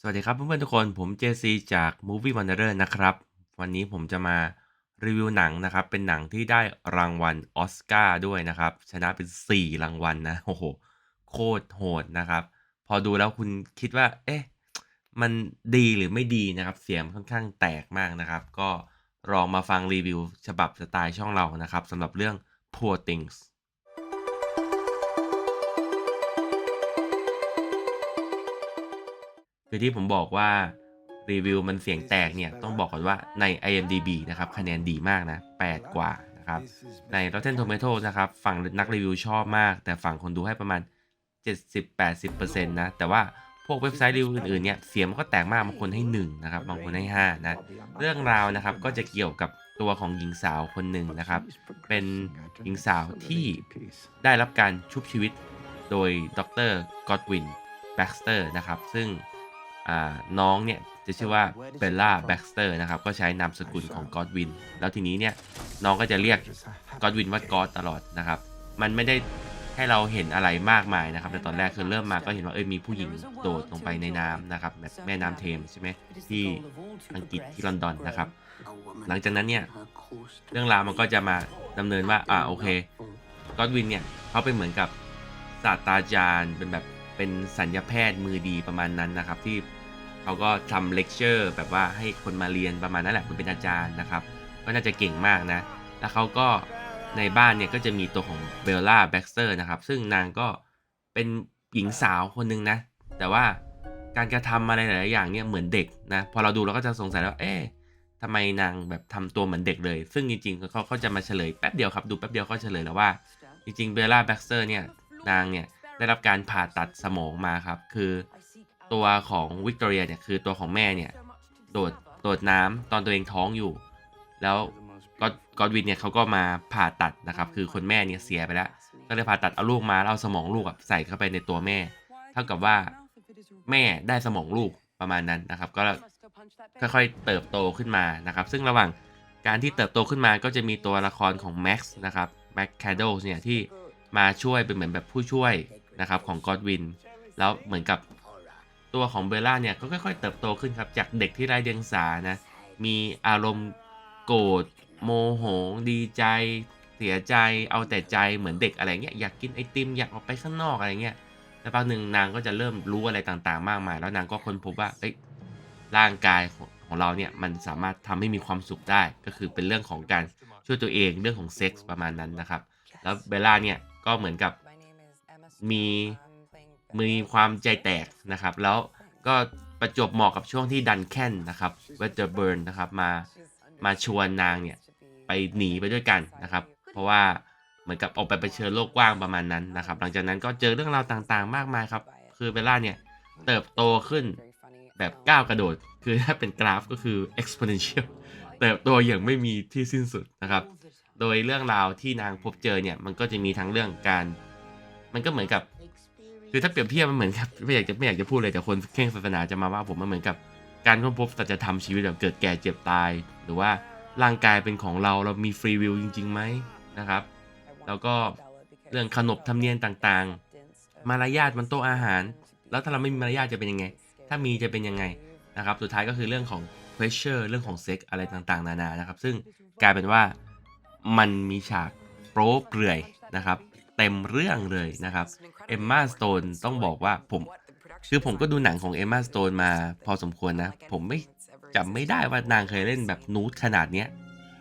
สวัสดีครับเพื่อนๆทุกคนผมเจซีจาก Movie Wanderer นะครับ วันนี้ผมจะมารีวิวหนังนะครับ เป็นหนังที่ได้รางวัลอสการ์ด้วยนะครับ ชนะเป็น 4 รางวัลนะโอ้โหโคตรโหดนะครับ พอดูแล้วคุณคิดว่า เอ๊ะ มันดีหรือไม่ดีนะครับ เสียงค่อนข้างแตกมากนะครับ ก็ลองมาฟังรีวิวฉบับสไตล์ช่องเรานะครับสำหรับเรื่อง Poor Things คือที่ผมบอกว่ารีวิวมันเสียงแตกเนี่ยต้องบอกก่อนว่าใน IMDB นะครับคะแนนดีมากนะ 8 กว่านะครับใน Rotten Tomatoes นะครับฝั่งนักรีวิวชอบมาก แต่ฝั่งคนดูให้ประมาณ 70-80%นะแต่ว่าพวกเว็บไซต์รีวิวอื่นๆเนี่ยเสียงมันก็แตกมากบางคนให้1นะครับบางคนให้5นะเรื่องราวนะครับก็จะเกี่ยวกับตัวของหญิงสาวคนหนึ่งนะครับ เป็นหญิงสาวที่ได้รับการชุบชีวิตโดยดรกอดวินแบ็กสเตอร์นะครับซึ่ง น้องเนี่ยจะชื่อว่าเบลล่าแบ็กสเตอร์นะครับ ก็ใช้นามสกุลของกอดวิน แล้วทีนี้เนี่ยน้องก็จะเรียกกอดวินว่ากอดตลอดนะครับ มันไม่ได้ให้เราเห็นอะไรมากมายนะครับในตอนแรกคือเริ่มมาก็เห็นว่าเออมีผู้หญิงโดดลงไปในน้ำนะครับแบบแม่น้ำเทมใช่ไหมที่อังกฤษที่ลอนดอนนะครับ หลังจากนั้นเนี่ยเรื่องราวมันก็จะมาดำเนินว่าอ่าโอเคก็อดวินเนี่ยเขาเป็นเหมือนกับศาสตราจารย์เป็นแบบเป็นสัญญาแพทย์มือดีประมาณนั้นนะครับ ที่ เขาก็ทำเลคเชอร์แบบว่าให้คนมาเรียนประมาณนั้นแหละมันเป็นอาจารย์นะครับ ก็น่าจะเก่งมากนะ แล้วเขาก็ในบ้านเนี่ยก็จะมีตัวของเบลล่าแบ็กเตอร์นะครับ ซึ่งนางก็เป็นหญิงสาวคนหนึ่งนะ แต่ว่าการกระทำอะไรหลายอย่างเนี่ยเหมือนเด็กนะ พอเราดูเราก็จะสงสัยว่าเอ๊ะทำไมนางแบบทำตัวเหมือนเด็กเลย ซึ่งจริงๆเขาเขาจะมาเฉลยแป๊บเดียวครับ ดูแป๊บเดียวก็เฉลยแล้วว่า จริงๆเบลล่าแบ็กเตอร์เนี่ยนางเนี่ยได้รับการผ่าตัดสมองมาครับ คือ ตัวของวิกตอเรียเนี่ยคือตัวของแม่เนี่ยโดดโดดน้ำตอนตัวเองท้องอยู่ แล้วก็กอดวินเนี่ยเขาก็มาผ่าตัดนะครับ คือคนแม่เนี่ยเสียไปแล้ว ก็เลยผ่าตัดเอาลูกมาแล้วเอาสมองลูกใส่เข้าไปในตัวแม่ เท่ากับว่าแม่ได้สมองลูกประมาณนั้นนะครับ ก็ค่อยๆเติบโตขึ้นมานะครับ ซึ่งระหว่างการที่เติบโตขึ้นมาก็จะมีตัวละครของแม็กซ์นะครับแม็กแคดโดเนี่ยที่มาช่วยเป็นเหมือนแบบผู้ช่วยนะครับของกอดวิน แล้วเหมือนกับ ตัวของเบลล่าเนี่ยก็ค่อยๆ เติบโตขึ้นครับ จากเด็กที่ไร้เดียงสานะ มีอารมณ์โกรธโมโห ดีใจ เสียใจเอาแต่ใจเหมือนเด็กอะไรเงี้ยอยากกินไอติมอยากออกไปข้างนอกอะไรเงี้ยแต่พักหนึ่งนางก็จะเริ่มรู้อะไรต่างๆ มากมาย แล้วนางก็ค้นพบว่าเอ้ยร่างกายของของเราเนี่ยมันสามารถทำให้มีความสุขได้ ก็คือเป็นเรื่องของการช่วยตัวเองเรื่องของเซ็กส์ประมาณนั้นนะครับ แล้วเบลล่าเนี่ยก็เหมือนกับมี มีความใจแตกนะครับ แล้วก็ประจบเหมาะกับช่วงที่ดันแคนนะครับเวเตอร์เบิร์นนะครับมามาชวนนางเนี่ยไปหนีไปด้วยกันนะครับ เพราะว่าเหมือนกับออกไปเผชิญโลกกว้างประมาณนั้นนะครับ หลังจากนั้นก็เจอเรื่องราวต่างๆ มากมายครับ คือเบลล่าเนี่ยเติบโตขึ้นแบบก้าวกระโดด คือถ้าเป็นกราฟก็คือ exponential เติบโตอย่างไม่มีที่สิ้นสุดนะครับ โดยเรื่องราวที่นางพบเจอเนี่ยมันก็จะมีทั้งเรื่องการ มันก็เหมือนกับ คือถ้าเปรียบเทียบมันเหมือนกับไม่อยากจะไม่อยากจะพูดเลยแต่คนเคร่งศาสนาจะมาว่าผมมันเหมือนกับการค้นพบสัจธรรมชีวิตแบบเกิดแก่เจ็บตาย หรือว่าร่างกายเป็นของเราเรามีฟรีวิลจริงๆไหมนะครับ แล้วก็เรื่องขนบธรรมเนียมต่างๆ มารยาทบนโต๊ะอาหาร แล้วถ้าเราไม่มีมารยาทจะเป็นยังไง ถ้ามีจะเป็นยังไงนะครับ สุดท้ายก็คือเรื่องของ pressure เรื่องของเซ็กอะไรต่างๆ นานานะครับ ซึ่งกลายเป็นว่ามันมีฉากโป๊เปลือยนะครับ เต็มเรื่องเลยนะครับเอมมาสโตนต้องบอกว่าผมคือผมก็ดูหนังของเอมมาสโตนมาพอสมควรนะ ผมไม่จำไม่ได้ว่านางเคยเล่นแบบนูดขนาดเนี้ย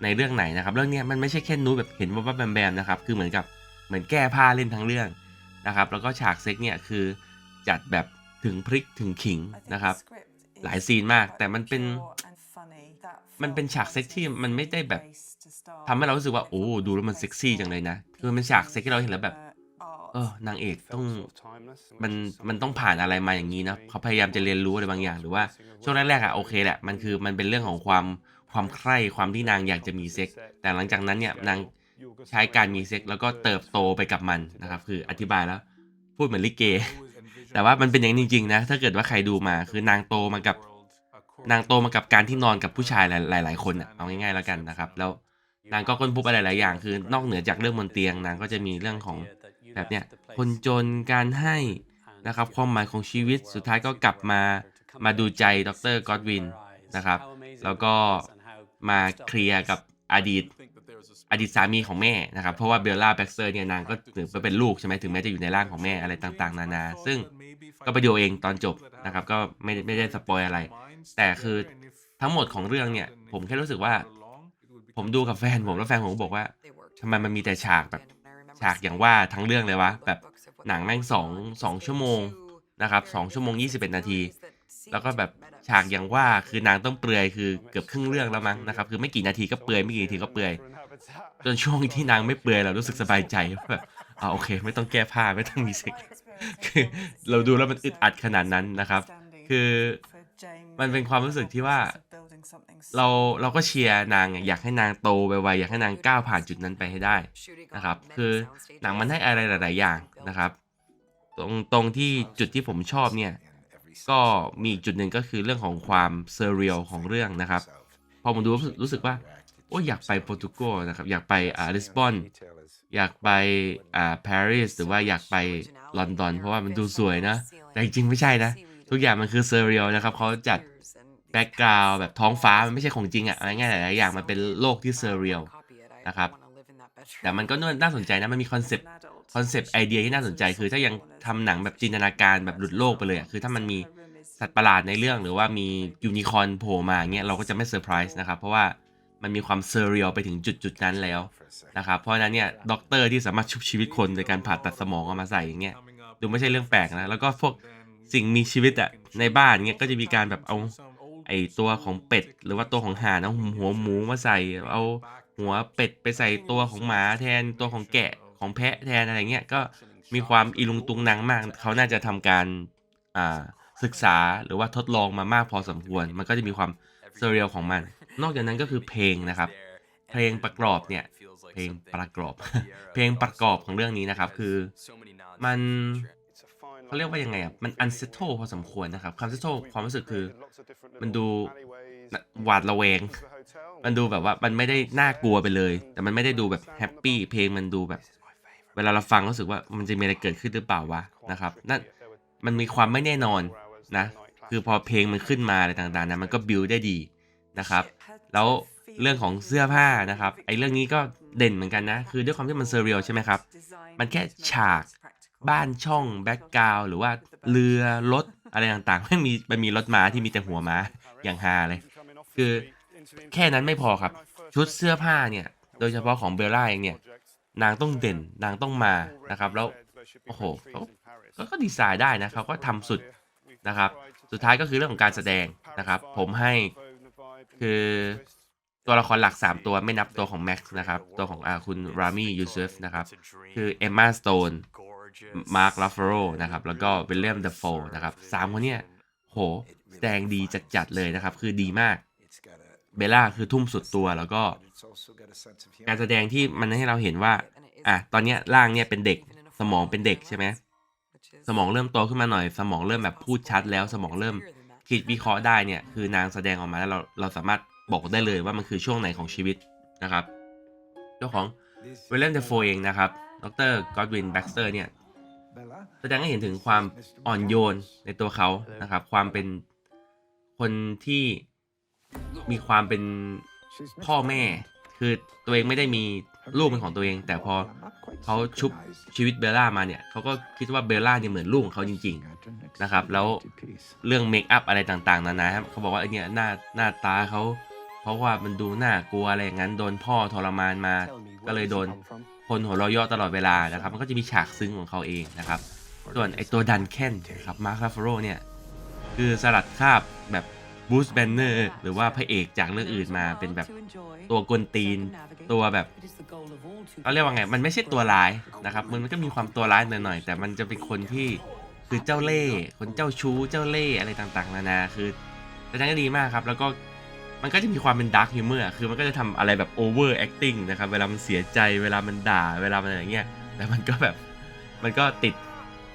ในเรื่องไหนนะครับ เรื่องเนี้ยมันไม่ใช่แค่นูดแบบเห็นว่าแบมแบมนะครับ คือเหมือนกับเหมือนแก้ผ้าเล่นทั้งเรื่องนะครับ แล้วก็ฉากเซ็กเนี่ยคือจัดแบบถึงพริกถึงขิงนะครับ หลายซีนมากแต่มันเป็น มันเป็นฉากเซ็กที่มันไม่ได้แบบ ทำให้เรารู้สึกว่าโอ้ดูแล้วมันเซ็กซี่จังเลยนะคือมันเป็นฉากเซ็กที่เราเห็นแล้วแบบเออนางเอกต้องมันมันต้องผ่านอะไรมาอย่างนี้นะเขาพยายามจะเรียนรู้อะไรบางอย่าง หรือว่าช่วงแรกๆอะโอเคแหละมันคือมันเป็นเรื่องของความความใคร่ความที่นางอยากจะมีเซ็กแต่หลังจากนั้นเนี่ยนางใช้การมีเซ็กแล้วก็เติบโตไปกับมันนะครับ คืออธิบายแล้ว พูดเหมือนลิเก แต่ว่ามันเป็นอย่างนี้จริงๆนะถ้าเกิดว่าใครดูมา คือนางโตมากับนางโตมากับการที่นอนกับผู้ชายหลาย ๆ คนอะเอาง่ายๆแล้วกันนะครับ แล้ว นางก็ค้นพบอะไรหลายอย่างคือนอกเหนือจากเรื่องบนเตียงนางก็จะมีเรื่องของแบบเนี้ยคนจนการให้นะครับความหมายของชีวิตสุดท้ายก็กลับมามาดูใจดรก็อดวินนะครับ แล้วก็มาเคลียร์กับอดีตอดีตสามีของแม่นะครับ เพราะว่าเบลล่าแบ็กเซอร์เนี่ยนางก็ถือว่าเป็นลูกใช่ไหมถึงแม้จะอยู่ในร่างของแม่อะไรต่างๆ นานา ซึ่งก็ไปดูเองตอนจบนะครับ ก็ไม่ไม่ได้สปอยอะไร แต่คือทั้งหมดของเรื่องเนี่ย ผมแค่รู้สึกว่า ผมดูกับแฟนผมแล้วแฟนผมก็บอกว่าทำไมมันมีแต่ฉากแบบฉากอย่างว่าทั้งเรื่องเลยวะแบบหนังแม่งสองสองชั่วโมงนะครับสองชั่วโมงยี่สิบเอ็ดนาที แล้วก็แบบฉากอย่างว่าคือนางต้องเปลือยคือเกือบครึ่งเรื่องแล้วมั้งนะครับคือไม่กี่นาทีก็เปลือยไม่กี่นาทีก็เปลือยจนช่วงที่นางไม่เปลือยเรารู้สึกสบายใจว่าแบบอ่าโอเค ไม่ต้องแก้ผ้าไม่ต้องมีเซ็กคือเราดูแล้วมันอึดอัดขนาดนั้นนะครับ คือมันเป็นความรู้สึกที่ว่า เราเราก็เชียร์นางอะอยากให้นางโตไวๆอยากให้นางก้าวผ่านจุดนั้นไปให้ได้นะครับ คือหนังมันให้อะไรหลาย ๆ อย่างนะครับ ตรงตรงที่จุดที่ผมชอบเนี่ย ก็มีอีกจุดหนึ่งก็คือเรื่องของความเซเรียลของเรื่องนะครับ พอผมดูรู้สึกรู้สึกว่าโอ้ยอยากไปโปรตุเกสนะครับ อยากไปอ่าลิสบอนอยากไปอ่าปารีสหรือว่าอยากไปลอนดอน เพราะว่ามันดูสวยนะ แต่จริงๆไม่ใช่นะ ทุกอย่างมันคือเซเรียลนะครับเขาจัด แบ็กกราวแบบท้องฟ้ามันไม่ใช่ของจริงอะอะไรง่ายๆหลายๆอย่างมันเป็นโลกที่เซเรียลนะครับแต่มันก็น่าสนใจนะมันมีคอนเซปต์คอนเซปต์ไอเดียที่น่าสนใจ คือถ้ายังทำหนังแบบจินตนาการแบบหลุดโลกไปเลยอะคือถ้ามันมีสัตว์ประหลาดในเรื่องหรือว่ามียูนิคอร์นโผล่มาเงี้ยเราก็จะไม่เซอร์ไพรส์นะครับเพราะว่ามันมีความเซเรียลไปถึงจุดจุดนั้นแล้วนะครับเพราะฉะนั้นเนี่ยด็อกเตอร์ที่สามารถชุบชีวิตคนโดยการผ่าตัดสมองเอามาใส่อย่างเงี้ยดูไม่ใช่เรื่องแปลกนะแล้วก็พวกสิ่งมีชีวิตอะในบ้านเงี้ยก็จะมีการแบบเอา ไอตัวของเป็ด หรือว่าตัวของห่านเอาหัวหมูมาใส่ เอาหัวเป็ดไปใส่ตัวของหมาแทนตัวของแกะของแพะแทนอะไรเงี้ยก็มีความอีลุงตุงนางมาก เขาน่าจะทำการอ่าศึกษาหรือว่าทดลองมามากพอสมควร มันก็จะมีความเซเรียลของมัน นอกจากนั้นก็คือเพลงนะครับ เพลงประกอบเนี่ยเพลงประกอบ เพลงประกอบของเรื่องนี้นะครับ คือมัน เขาเรียกว่ายังไงอะ มันอันเซ t โ e พอสมควรนะครับคำเซ t โ e ความรู้สึกคือ มันดูหวาดระแวง มันดูแบบว่ามันไม่ได้น่ากลัวไปเลย แต่มันไม่ได้ดูแบบแฮปปี้เพลงมันดูแบบ เวลาเราฟังรู้สึกว่ามันจะมีอะไรเกิดขึ้นหรือเปล่าวะนะครับนั่นมันมีความไม่แน่นอนนะ คือพอเพลงมันขึ้นมาอะไรต่างๆนะมันก็บิวได้ดีนะครับ แล้วเรื่องของเสื้อผ้านะครับไอ้เรื่องนี้ก็เด่นเหมือนกันนะ คือด้วยความที่มันเซเรียลใช่ไหมครับ มันแค่ฉาก บ้านช่องแบ็กกราวหรือว่าเรือรถอะไรต่างๆไม่มีมันมีรถม้าที่มีแต่หัวม้าอย่างฮาเลย คือแค่นั้นไม่พอครับ ชุดเสื้อผ้าเนี่ย โดยเฉพาะของเบลล่าเองเนี่ย นางต้องเด่นนางต้องมานะครับ แล้วโอ้โหเขาก็ดีไซน์ได้นะเขาก็ทำสุดนะครับ สุดท้ายก็คือเรื่องของการแสดงนะครับ ผมให้คือตัวละครหลัก 3 ตัวไม่นับตัวของแม็กซ์นะครับ ตัวของอาคุณรามียูซุฟนะครับ คือเอมมาสโตน มาร์คลาฟโรนะครับ แล้วก็วิลเลียมเดฟโฟนะครับสามคนเนี่ยโหแสดงดีจัดๆเลยนะครับ คือดีมาก เบลล่าคือทุ่มสุดตัวแล้วก็การแสดงที่มันให้เราเห็นว่า อะ ตอนเนี้ยร่างเนี่ยเป็นเด็กสมองเป็นเด็กใช่ไหมสมองเริ่มโตขึ้นมาหน่อย สมองเริ่มแบบพูดชัดแล้วสมองเริ่มคิดวิเคราะห์ได้เนี่ย คือนางแสดงออกมาแล้วเราเราสามารถบอกได้เลยว่ามันคือช่วงไหนของชีวิตนะครับ เจ้าของวิลเลียมเดฟโฟเองนะครับ ดรกอดวินแบ็กสเตอร์เนี่ย แสดงให้เห็นถึงความอ่อนโยนในตัวเขานะครับ ความเป็นคนที่มีความเป็นพ่อแม่ คือตัวเองไม่ได้มีลูกเป็นของตัวเอง แต่พอเขาชุบชีวิตเบลล่ามาเนี่ยเขาก็คิดว่าเบลล่าเนี่ยเหมือนลูกของเขาจริง ๆนะครับ แล้วเรื่องเมคอัพอะไรต่างๆนานาครับเขาบอกว่าไอเนี่ยหน้าหน้าตาเขาเพราะว่ามันดูน่ากลัวอะไรอย่างนั้น โดนพ่อทรมานมา ก็เลยโดน คนหัวเราะยาะตลอดเวลานะครับ มันก็จะมีฉากซึ้งของเขาเองนะครับ ส่วนไอตัวดันแคนนะครับมาร์คลาฟโรเนี่ย คือสลัดคาบแบบบูสแบนเนอร์หรือว่าพระเอกจากเรื่องอื่นมาเป็นแบบตัวกวนตีน ตัวแบบเขาเรียกว่าไง มันไม่ใช่ตัวร้ายนะครับ มันก็มีความตัวร้ายหน่อยๆแต่มันจะเป็นคนที่คือเจ้าเล่ห์คนเจ้าชู้เจ้าเล่ห์อะไรต่างๆนานาคือแสดงได้ดีมากครับ แล้วก็ มันก็จะมีความเป็นดาร์คฮิวเมอร์คือมันก็จะทำอะไรแบบโอเวอร์แอคติ้งนะครับ เวลามันเสียใจ เวลามันด่า เวลามันอะไรเงี้ย แต่มันก็แบบ มันก็ติด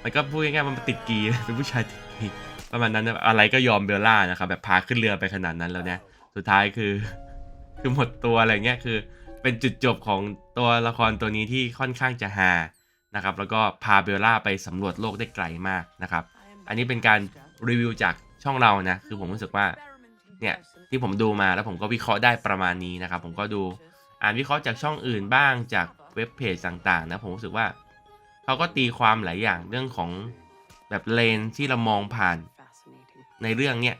มันก็พูดง่ายๆ มันติดกีเป็นผู้ชายติดกีประมาณนั้นนะอะไรก็ยอมเบลล่านะครับ แบบพาขึ้นเรือไปขนาดนั้นแล้วเนี่ยสุดท้ายคือ คือหมดตัวอะไรเงี้ย คือ เป็นจุดจบของตัวละครตัวนี้ที่ค่อนข้างจะฮา นะครับ แล้วก็พาเบลล่าไปสำรวจโลกได้ไกลมากนะครับ อันนี้เป็นการรีวิวจากช่องเรานะ คือผมรู้สึกว่า เนี่ย ที่ผมดูมาแล้วผมก็วิเคราะห์ได้ประมาณนี้นะครับ ผมก็ดูอ่านวิเคราะห์จากช่องอื่นบ้างจากเว็บเพจต่างๆนะผมรู้สึกว่าเขาก็ตีความหลายอย่างเรื่องของแบบเลนที่เรามองผ่านในเรื่องเนี่ย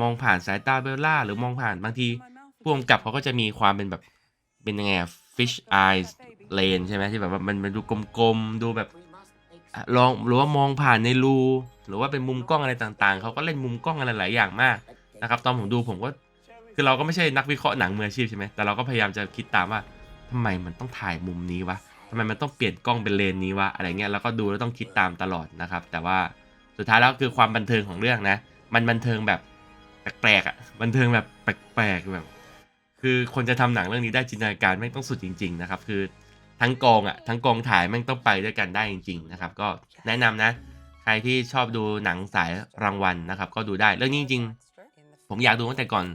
มองผ่านสายตาเบลล่าหรือมองผ่านบางทีผู้กำกับเขาก็จะมีความเป็นแบบเป็นยังไงอะ fish eyes lane ใช่ไหมที่แบบว่ามันมันดูกลมๆดูแบบลองหรือว่ามองผ่านในรูหรือว่าเป็นมุมกล้องอะไรต่างๆ เขาก็เล่นมุมกล้องอะไรหลายอย่างมากนะครับ ตอนผมดูผมก็ คือเราก็ไม่ใช่นักวิเคราะห์หนังมืออาชีพใช่ไหมแต่เราก็พยายามจะคิดตามว่าทำไมมันต้องถ่ายมุมนี้วะทำไมมันต้องเปลี่ยนกล้องเป็นเลนนี้วะอะไรเงี้ยแล้วก็ดูแล้วต้องคิดตามตลอดนะครับ แต่ว่าสุดท้ายแล้วคือความบันเทิงของเรื่องนะ มันบันเทิงแบบแปลกๆอะบันเทิงแบบแปลกๆแบบ คือคนจะทำหนังเรื่องนี้ได้จินตนาการไม่ต้องสุดจริง ๆ นะครับ คือทั้งกองอะทั้งกองถ่ายแม่งต้องไปด้วยกันได้จริง ๆ นะครับ ก็แนะนำนะ ใครที่ชอบดูหนังสายรางวัลนะครับ ก็ดูได้เรื่องนี้จริง ๆ ผมอยากดูตั้งแต่ก่อน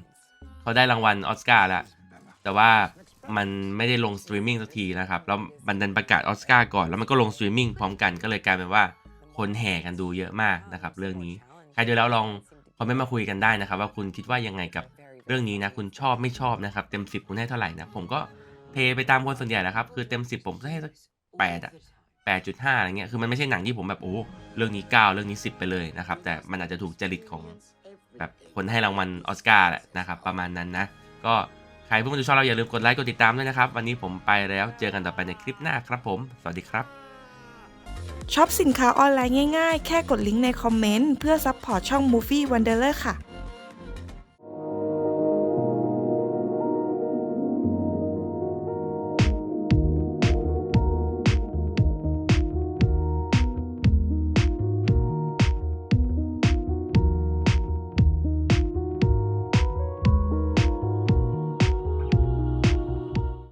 เขาได้รางวัลออสการ์แล้วแต่ว่ามันไม่ได้ลงสตรีมมิ่งสักทีนะครับแล้วมันดันประกาศออสการ์ก่อนแล้วมันก็ลงสตรีมมิ่งพร้อมกันก็เลยกลายเป็นว่าคนแห่กันดูเยอะมากนะครับ เรื่องนี้ใครดูแล้วลองคอมเมนต์มาคุยกันได้นะครับ ว่าคุณคิดว่ายังไงกับเรื่องนี้นะคุณชอบไม่ชอบนะครับ เต็ม 10 คุณให้เท่าไหร่นะผมก็เทไปตามคนส่วนใหญ่แหละครับคือเต็ม 10 ผมก็ให้สัก8อะ8.5อะไรเงี้ยคือมันไม่ใช่หนังที่ผมแบบโอ้เรื่องนี้ 9 เรื่องนี้ 10 ไปเลยนะครับแต่มันอาจจะถูกจริตของ แบบคนให้รางวัลออสการ์แหละนะครับ ประมาณนั้นนะ ก็ใครเพิ่งมาดูช่องเราอย่าลืมกดไลค์กดติดตามด้วยนะครับ วันนี้ผมไปแล้วเจอกันต่อไปในคลิปหน้าครับผม สวัสดีครับช็อปสินค้าออนไลน์ง่ายๆ แค่กดลิงก์ในคอมเมนต์เพื่อซัพพอร์ตช่อง Movie Wanderer ค่ะ